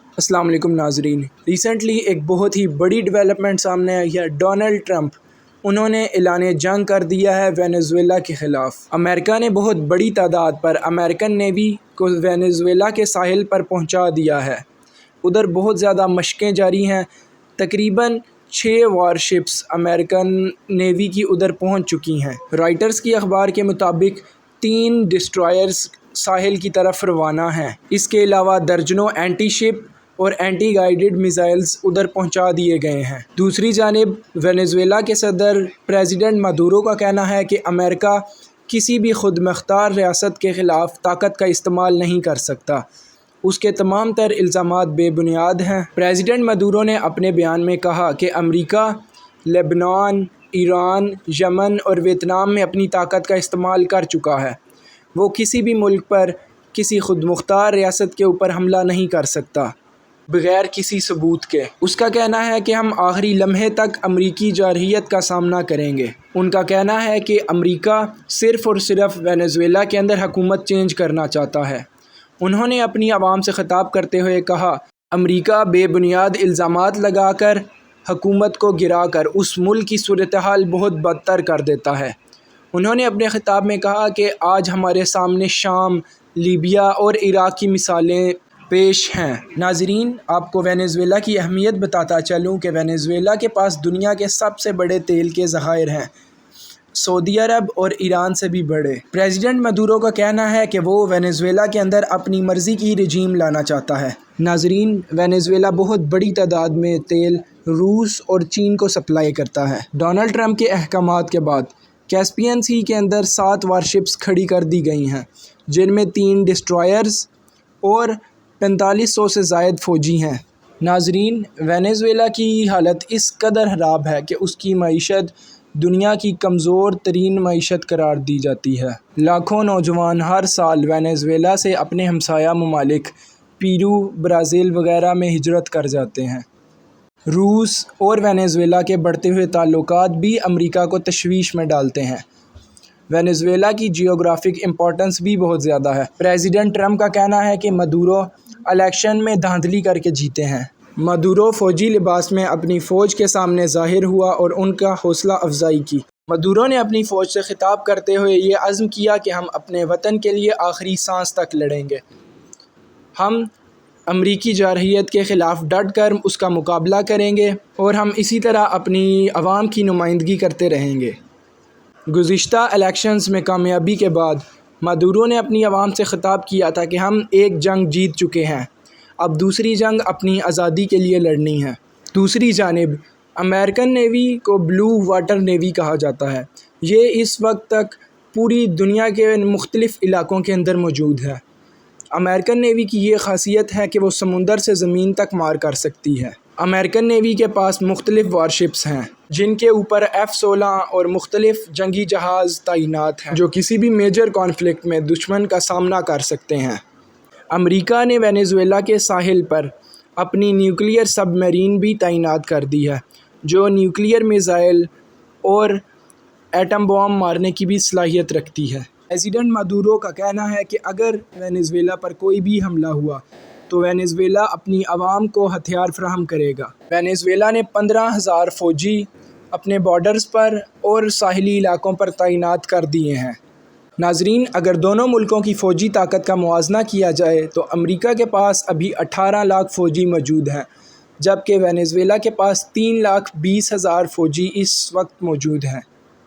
السلام علیکم ناظرین۔ ریسنٹلی ایک بہت ہی بڑی ڈیولپمنٹ سامنے آئی ہے ڈونلڈ ٹرمپ انہوں نے اعلان جنگ کر دیا ہے وینزویلا کے خلاف۔ امریکہ نے بہت بڑی تعداد پر امریکن نیوی کو وینزویلا کے ساحل پر پہنچا دیا ہے۔ ادھر بہت زیادہ مشقیں جاری ہیں۔ تقریباً چھ وار شپس امریکن نیوی کی ادھر پہنچ چکی ہیں۔ رائٹرز کی اخبار کے مطابق تین ڈسٹرائرز ساحل کی طرف روانہ ہیں۔ اس کے علاوہ درجنوں اینٹی شپ اور اینٹی گائیڈڈ میزائلز ادھر پہنچا دیے گئے ہیں۔ دوسری جانب، وینزویلا کے صدر پریزیڈنٹ مدورو کا کہنا ہے کہ امریکہ کسی بھی خود مختار ریاست کے خلاف طاقت کا استعمال نہیں کر سکتا۔ اس کے تمام تر الزامات بے بنیاد ہیں۔ پریزیڈنٹ مدورو نے اپنے بیان میں کہا کہ امریکہ، لبنان، ایران، یمن اور ویتنام میں اپنی طاقت کا استعمال کر چکا ہے۔ وہ کسی بھی ملک پر کسی خود مختار ریاست کے اوپر حملہ نہیں کر سکتا۔ بغیر کسی ثبوت کے۔ اس کا کہنا ہے کہ ہم آخری لمحے تک امریکی جارحیت کا سامنا کریں گے۔ ان کا کہنا ہے کہ امریکہ صرف اور صرف وینزویلا کے اندر حکومت چینج کرنا چاہتا ہے۔ انہوں نے اپنی عوام سے خطاب کرتے ہوئے کہا، امریکہ بے بنیاد الزامات لگا کر حکومت کو گرا کر اس ملک کی صورتحال بہت بدتر کر دیتا ہے۔ انہوں نے اپنے خطاب میں کہا کہ آج ہمارے سامنے شام، لیبیا اور عراق کی مثالیں پیش ہیں۔ ناظرین، آپ کو وینزویلا کی اہمیت بتاتا چلوں کہ وینزویلا کے پاس دنیا کے سب سے بڑے تیل کے ذخائر ہیں۔ سعودی عرب اور ایران سے بھی بڑے۔ پریزیڈنٹ مدورو کا کہنا ہے کہ وہ وینزویلا کے اندر اپنی مرضی کی رجیم لانا چاہتا ہے۔ ناظرین، وینزویلا بہت بڑی تعداد میں تیل روس اور چین کو سپلائی کرتا ہے۔ ڈونلڈ ٹرمپ کے احکامات کے بعد کیسپین سی کے اندر سات وارشپس کھڑی کر دی گئی ہیں، جن میں تین ڈسٹرائرز اور پینتالیس سو سے زائد فوجی ہیں۔ ناظرین، وینزویلا کی حالت اس قدر خراب ہے کہ اس کی معیشت دنیا کی کمزور ترین معیشت قرار دی جاتی ہے۔ لاکھوں نوجوان ہر سال وینزویلا سے اپنے ہمسایہ ممالک پیرو، برازیل وغیرہ میں ہجرت کر جاتے ہیں۔ روس اور وینزویلا کے بڑھتے ہوئے تعلقات بھی امریکہ کو تشویش میں ڈالتے ہیں۔ وینزویلا کی جیوگرافک امپورٹنس بھی بہت زیادہ ہے۔ پریزیڈنٹ ٹرمپ کا کہنا ہے کہ مدورو الیکشن میں دھاندلی کر کے جیتے ہیں۔ مدورو فوجی لباس میں اپنی فوج کے سامنے ظاہر ہوا اور ان کا حوصلہ افزائی کی۔ مدورو نے اپنی فوج سے خطاب کرتے ہوئے یہ عزم کیا کہ ہم اپنے وطن کے لیے آخری سانس تک لڑیں گے۔ ہم امریکی جارحیت کے خلاف ڈٹ کر اس کا مقابلہ کریں گے اور ہم اسی طرح اپنی عوام کی نمائندگی کرتے رہیں گے۔ گزشتہ الیکشنز میں کامیابی کے بعد مادورو نے اپنی عوام سے خطاب کیا تھا کہ ہم ایک جنگ جیت چکے ہیں۔ اب دوسری جنگ اپنی آزادی کے لیے لڑنی ہے۔ دوسری جانب امریکن نیوی کو بلو واٹر نیوی کہا جاتا ہے۔ یہ اس وقت تک پوری دنیا کے مختلف علاقوں کے اندر موجود ہے۔ امریکن نیوی کی یہ خاصیت ہے کہ وہ سمندر سے زمین تک مار کر سکتی ہے۔ امریکن نیوی کے پاس مختلف وارشپس ہیں، جن کے اوپر ایف سولہ اور مختلف جنگی جہاز تعینات ہیں، جو کسی بھی میجر کانفلکٹ میں دشمن کا سامنا کر سکتے ہیں۔ امریکہ نے وینیزویلا کے ساحل پر اپنی نیوکلیئر سب میرین بھی تعینات کر دی ہے، جو نیوکلیئر میزائل اور ایٹم بوم مارنے کی بھی صلاحیت رکھتی ہے۔ پریزیڈنٹ مدورو کا کہنا ہے کہ اگر وینیزویلا پر کوئی بھی حملہ ہوا تو وینزویلا اپنی عوام کو ہتھیار فراہم کرے گا۔ وینزویلا نے پندرہ ہزار فوجی اپنے بارڈرز پر اور ساحلی علاقوں پر تعینات کر دیے ہیں۔ ناظرین، اگر دونوں ملکوں کی فوجی طاقت کا موازنہ کیا جائے، تو امریکہ کے پاس ابھی اٹھارہ لاکھ فوجی موجود ہیں، جبکہ وینزویلا کے پاس تین لاکھ بیس ہزار فوجی اس وقت موجود ہیں۔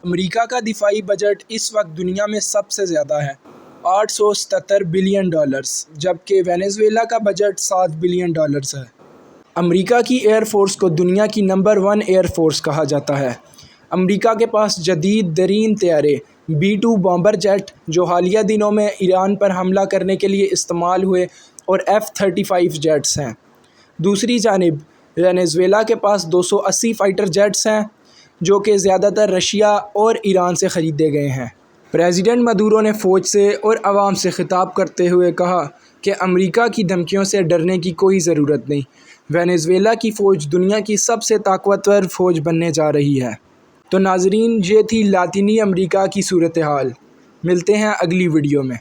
امریکہ کا دفاعی بجٹ اس وقت دنیا میں سب سے زیادہ ہے۔ آٹھ سو ستتر بلین ڈالرز، جبکہ وینزویلا کا بجٹ سات بلین ڈالرز ہے۔ امریکہ کی ایئر فورس کو دنیا کی نمبر ون ایئر فورس کہا جاتا ہے۔ امریکہ کے پاس جدید ترین طیارے بی ٹو بامبر جیٹ، جو حالیہ دنوں میں ایران پر حملہ کرنے کے لیے استعمال ہوئے، اور ایف تھرٹی فائیو جیٹس ہیں۔ دوسری جانب، وینزویلا کے پاس دو سو اسی فائٹر جیٹس ہیں، جو کہ زیادہ تر رشیا اور ایران سے خریدے گئے ہیں۔ پریزیڈنٹ مدورو نے فوج سے اور عوام سے خطاب کرتے ہوئے کہا کہ امریکہ کی دھمکیوں سے ڈرنے کی کوئی ضرورت نہیں۔ وینزویلا کی فوج دنیا کی سب سے طاقتور فوج بننے جا رہی ہے۔ تو ناظرین، یہ تھی لاطینی امریکہ کی صورتحال۔ ملتے ہیں اگلی ویڈیو میں۔